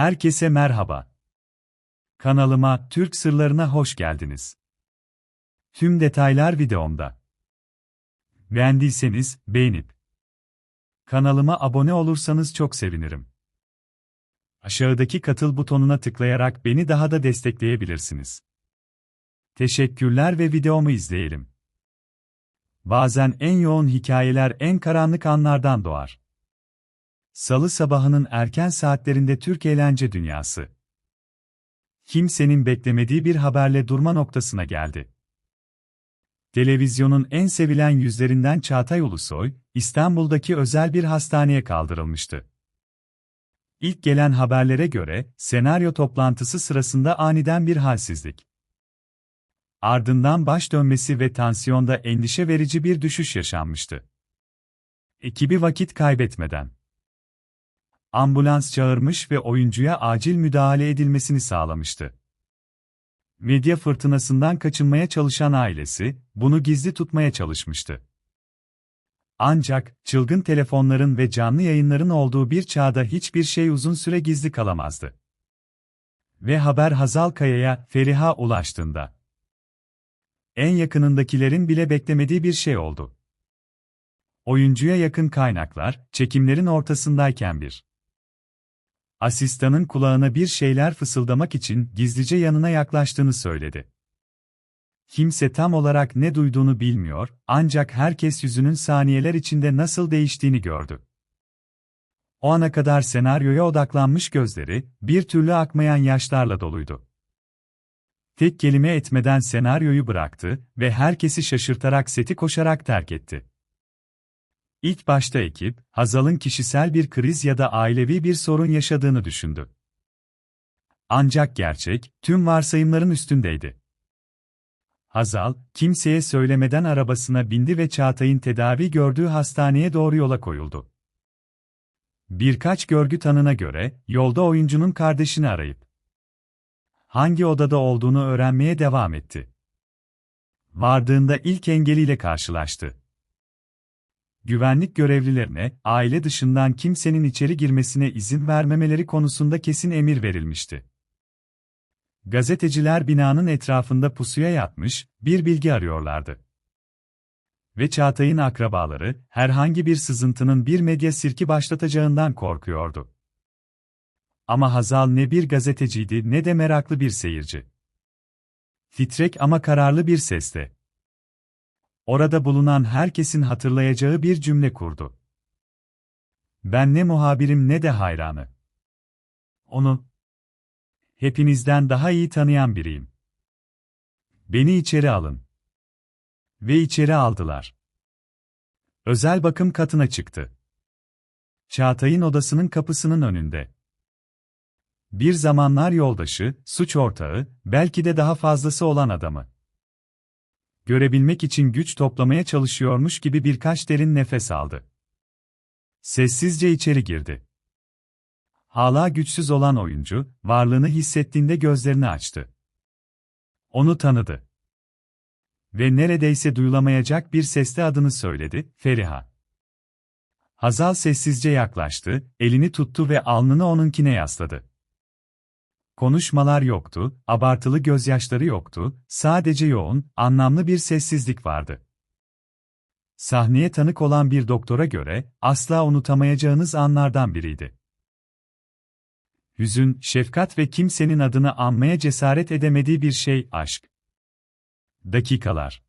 Herkese merhaba. Kanalıma Türk Sırlarına hoş geldiniz. Tüm detaylar videomda. Beğendiyseniz beğenip kanalıma abone olursanız çok sevinirim. Aşağıdaki katıl butonuna tıklayarak beni daha da destekleyebilirsiniz. Teşekkürler ve videomu izleyelim. Bazen en yoğun hikayeler en karanlık anlardan doğar. Salı sabahının erken saatlerinde Türk eğlence dünyası. Kimsenin beklemediği bir haberle durma noktasına geldi. Televizyonun en sevilen yüzlerinden Çağatay Ulusoy, İstanbul'daki özel bir hastaneye kaldırılmıştı. İlk gelen haberlere göre, senaryo toplantısı sırasında aniden bir halsizlik. Ardından baş dönmesi ve tansiyonda endişe verici bir düşüş yaşanmıştı. Ekibi vakit kaybetmeden ambulans çağırmış ve oyuncuya acil müdahale edilmesini sağlamıştı. Medya fırtınasından kaçınmaya çalışan ailesi, bunu gizli tutmaya çalışmıştı. Ancak, çılgın telefonların ve canlı yayınların olduğu bir çağda hiçbir şey uzun süre gizli kalamazdı. Ve haber Hazal Kaya'ya, Feriha ulaştığında, en yakınındakilerin bile beklemediği bir şey oldu. Oyuncuya yakın kaynaklar, çekimlerin ortasındayken bir asistanın kulağına bir şeyler fısıldamak için gizlice yanına yaklaştığını söyledi. Kimse tam olarak ne duyduğunu bilmiyor, ancak herkes yüzünün saniyeler içinde nasıl değiştiğini gördü. O ana kadar senaryoya odaklanmış gözleri, bir türlü akmayan yaşlarla doluydu. Tek kelime etmeden senaryoyu bıraktı ve herkesi şaşırtarak seti koşarak terk etti. İlk başta ekip, Hazal'ın kişisel bir kriz ya da ailevi bir sorun yaşadığını düşündü. Ancak gerçek, tüm varsayımların üstündeydi. Hazal, kimseye söylemeden arabasına bindi ve Çağatay'ın tedavi gördüğü hastaneye doğru yola koyuldu. Birkaç görgü tanına göre, yolda oyuncunun kardeşini arayıp, hangi odada olduğunu öğrenmeye devam etti. Vardığında ilk engeliyle karşılaştı güvenlik görevlilerine, aile dışından kimsenin içeri girmesine izin vermemeleri konusunda kesin emir verilmişti. Gazeteciler binanın etrafında pusuya yatmış, bir bilgi arıyorlardı. Ve Çağatay'ın akrabaları, herhangi bir sızıntının bir medya sirki başlatacağından korkuyordu. Ama Hazal ne bir gazeteciydi ne de meraklı bir seyirci. Titrek ama kararlı bir sesle orada bulunan herkesin hatırlayacağı bir cümle kurdu. Ben ne muhabirim ne de hayranı. Onu hepinizden daha iyi tanıyan biriyim. Beni içeri alın. Ve içeri aldılar. Özel bakım katına çıktı. Çağatay'ın odasının kapısının önünde. Bir zamanlar yoldaşı, suç ortağı, belki de daha fazlası olan adamı görebilmek için güç toplamaya çalışıyormuş gibi birkaç derin nefes aldı. Sessizce içeri girdi. Hala güçsüz olan oyuncu, varlığını hissettiğinde gözlerini açtı. Onu tanıdı. Ve neredeyse duyulamayacak bir sesle adını söyledi, Feriha. Hazal sessizce yaklaştı, elini tuttu ve alnını onunkine yasladı. Konuşmalar yoktu, abartılı gözyaşları yoktu, sadece yoğun, anlamlı bir sessizlik vardı. Sahneye tanık olan bir doktora göre, asla unutamayacağınız anlardan biriydi. Hüzün, şefkat ve kimsenin adını anmaya cesaret edemediği bir şey, aşk. Dakikalar.